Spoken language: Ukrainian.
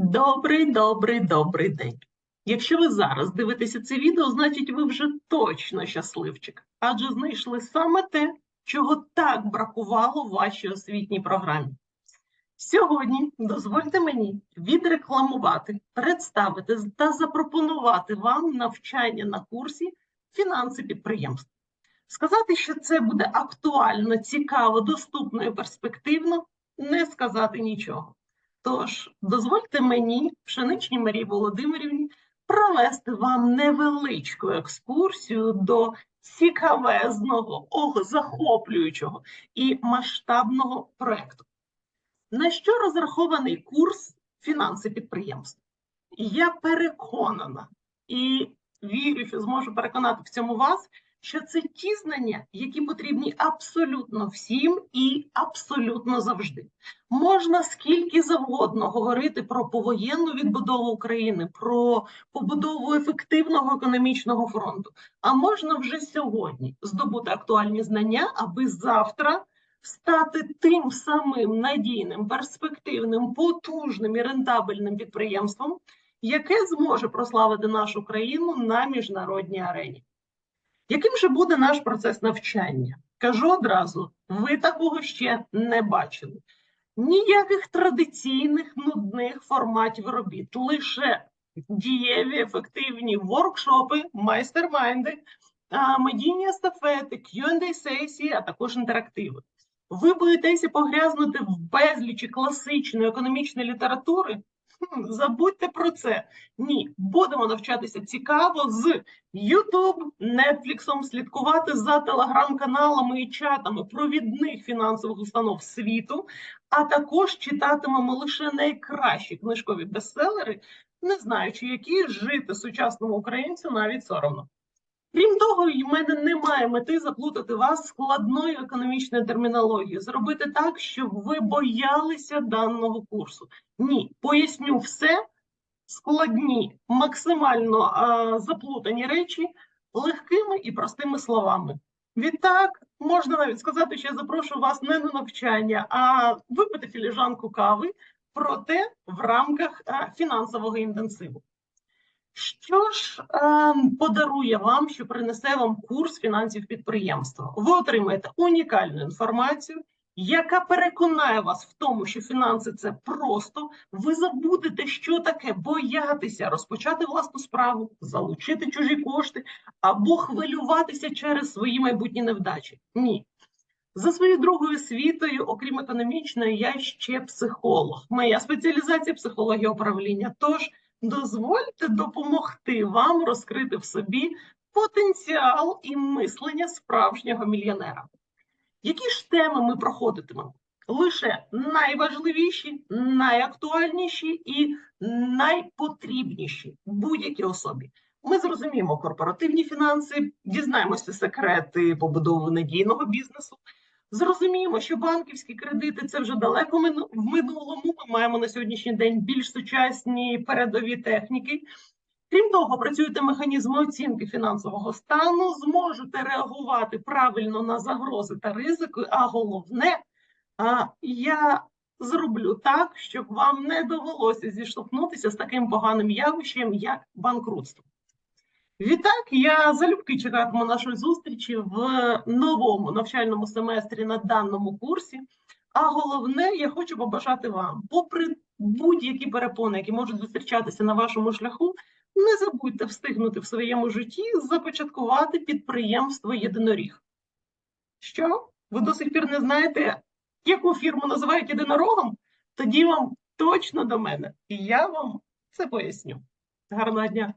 Добрий, добрий, добрий день. Якщо ви зараз дивитеся це відео, значить ви вже точно щасливчик, адже знайшли саме те, чого так бракувало в вашій освітній програмі. Сьогодні дозвольте мені відрекламувати, представити та запропонувати вам навчання на курсі фінанси підприємств. Сказати, що це буде актуально, цікаво, доступно і перспективно, не сказати нічого. Тож, дозвольте мені, пшеничній Марії Володимирівні, провести вам невеличку екскурсію до цікавезного, ого, захоплюючого і масштабного проєкту. На що розрахований курс фінанси підприємств? Я переконана і вірю, що зможу переконати в цьому вас, що це ті знання, які потрібні абсолютно всім і абсолютно завжди. Можна скільки завгодно говорити про повоєнну відбудову України, про побудову ефективного економічного фронту. А можна вже сьогодні здобути актуальні знання, аби завтра стати тим самим надійним, перспективним, потужним і рентабельним підприємством, яке зможе прославити нашу країну на міжнародній арені. Яким же буде наш процес навчання? Кажу одразу, ви такого ще не бачили. Ніяких традиційних нудних форматів робіт, лише дієві, ефективні воркшопи, майстер-майнди, медійні естафети, Q&A сесії, а також інтерактиви. Ви боїтеся погрязнути в безлічі класичної економічної літератури? Забудьте про це. Ні, будемо навчатися цікаво з YouTube, Netflix, слідкувати за телеграм-каналами і чатами провідних фінансових установ світу, а також читатимемо лише найкращі книжкові бестселери, не знаючи, які жити сучасному українцю навіть соромно. Крім того, в мене немає мети заплутати вас складною економічною термінологією, зробити так, щоб ви боялися даного курсу. Ні, поясню все складні, максимально а, заплутані речі легкими і простими словами. Відтак, можна навіть сказати, що я запрошую вас не на навчання, а випити філіжанку кави, проте в рамках а, фінансового інтенсиву. Що ж е, подарує вам, що принесе вам курс фінансів підприємства? Ви отримаєте унікальну інформацію, яка переконає вас в тому, що фінанси це просто. Ви забудете, що таке боятися розпочати власну справу, залучити чужі кошти або хвилюватися через свої майбутні невдачі. Ні. За своєю другою освітою, окрім економічної, я ще психолог. Моя спеціалізація психологія управління. Тож дозвольте допомогти вам розкрити в собі потенціал і мислення справжнього мільйонера. Які ж теми ми проходитимемо? Лише найважливіші, найактуальніші і найпотрібніші будь-якій особі. Ми зрозуміємо корпоративні фінанси, дізнаємося секрети побудови надійного бізнесу. Зрозуміємо, що банківські кредити це вже далеко в минулому. Ми маємо на сьогоднішній день більш сучасні передові техніки. Крім того, працюєте механізми оцінки фінансового стану, зможете реагувати правильно на загрози та ризики. А головне, я зроблю так, щоб вам не довелося зіштовхнутися з таким поганим явищем, як банкрутство. Відтак, я залюбки чекатиму нашої зустрічі в новому навчальному семестрі на даному курсі. А головне, я хочу побажати вам, попри будь-які перепони, які можуть зустрічатися на вашому шляху, не забудьте встигнути в своєму житті започаткувати підприємство єдиноріг. Що? Ви до сих пір не знаєте, яку фірму називають єдинорогом? Тоді вам точно до мене, і я вам це поясню. Гарного дня!